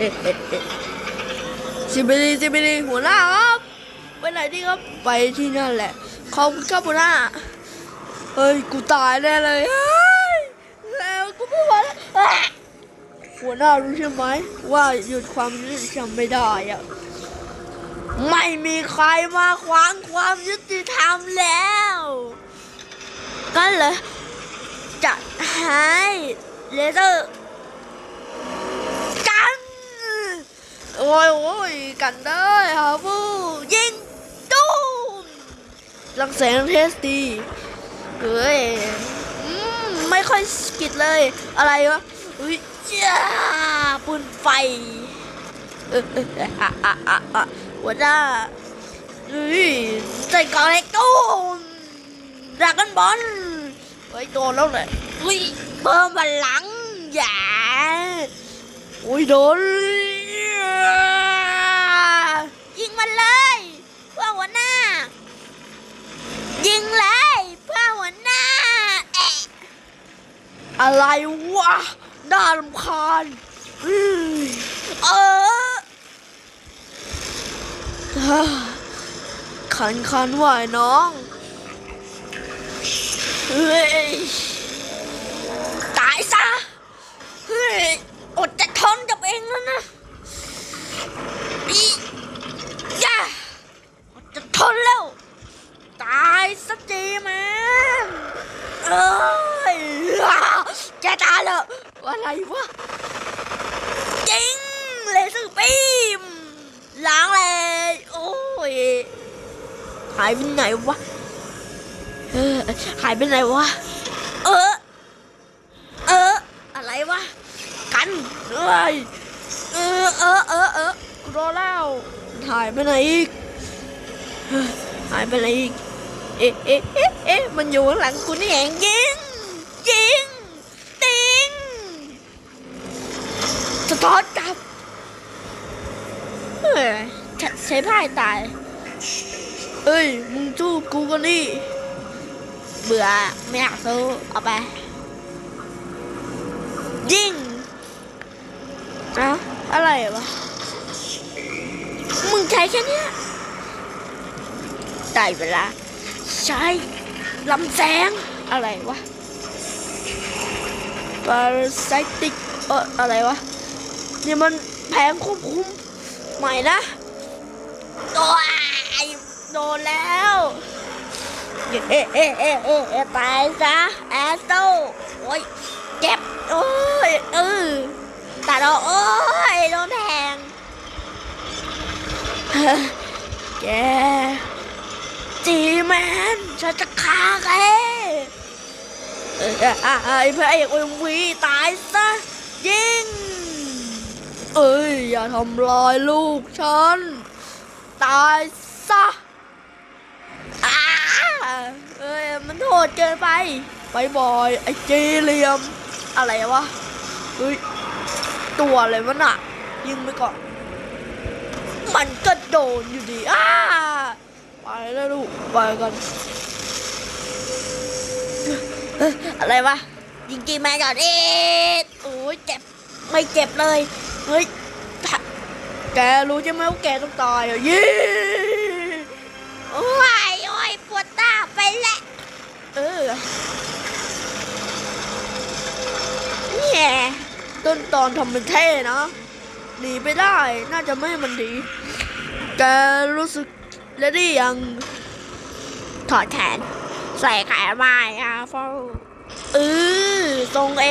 สิบดีสิบดีหัวหน้าครับไปไหนดีครับไปที่นั่นแหละขอบคุณครับหัวหน้าเฮ้ยกูตายแน่เลยเฮ้ยแล้วกูไม่ไหวแล้วหัวหน้ารู้ใช่ไหมว่าหยุดความยุติธรรมไม่ได้อะไม่มีใครมาขวางความยุติธรรมแล้วก็เลยจัดให้เลเซอร์ กัน โอ้ยโอ้ยกันได้ครับผู้ยิงตู้มลังแสงเทสดีเฮ้ยอมไม่ค่อยสกิดเลย อะไรวะอุ้ยจ้าปืนไฟเออเออเอออะอะอะอะหัวหน้าเฮ้ยใจกลางเล็กตู้มดักกันบอลเฮ้โดนแล้วเลยอุ้ยเพิ่มพลังอย่าโอ้ยโดน มันเลยเพื่อหัวหน้า ยิงเลยเพื่อหัวหน้าแอะอะไรวะน่ารำคาญอืมเออฮ่าขันขันไหวน้อง เฮ้ย ตายซะ เฮ้ยอดจะทนกับเองแล้วนะอีย่าอดจะทนแล้ว ตาย สักทีแม่งเอ้ยอ่าจะตายแล้วอะไรวะจริงเลยสึกปีมล้างเลยโอ้ยหายไปไหนวะหายไปไหนวะ เออ เออ อะไรวะ กันเอ้ยเออเออเออเออรอแล้วหายไปไหนอีกหายไปไหนอีก เอ๊ะเอ๊ะเอ๊ะเอ๊ะมันอยู่ข้างหลังกูนี่เองยิงยิงติงสะท้อนกลับเฮ้ยใช้พ่ายตายเอ้ยมึงจู้กูกันนี่เบื่อไม่อยากสู้เอาไปยิงอะอะไรวะมึงใช้แค่นี้ยได้เวลา ใช้ลำแสงอะไรวะปาราไซติกเอออะไรวะ นี่มันแผงควบคุมใหม่นะโอ้ยโดนแล้วเอ๊ะเอ๊ะเอ๊ะเอ๊ะเอ๊ะตายซะแอสโตโอ้ยเจ็บโอ้ยเออตาเราโอ้ยโดนแทงแก นฉันจะฆ่าแกเอออะไอ้พระเอกเอ็มวีตายซะยิงเอ้ย อย่าทำลายลูกฉัน ตายซะเอ้ย มันโหดเกินไป ไปบอย ไอ้เจเหลียม อะไรวะเฮ้ย ตัวอะไรวะน่ะยิงไปก่อน มันก็โดนอยู่ดีอ้า ไปแล้วลูกไปกันอะไรวะยิงจีแม่ก่อนเอ๊ะโอ้ยเจ็บไม่เจ็บเลยเฮ้ยแกรู้ใช่ไหมว่าแกต้องตายอะยี่โอ้ยโอ้ยปวดตาไปแหละเออเนี่ยต้นตอนทำเป็นเท่นะหนีไปได้น่าจะไม่ให้มันดีแกรู้สึก แล้วดิยังถอดแขน ใส่แขนมาอะฟอเออทรงเอ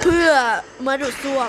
เพื่อมาดูดซ่วม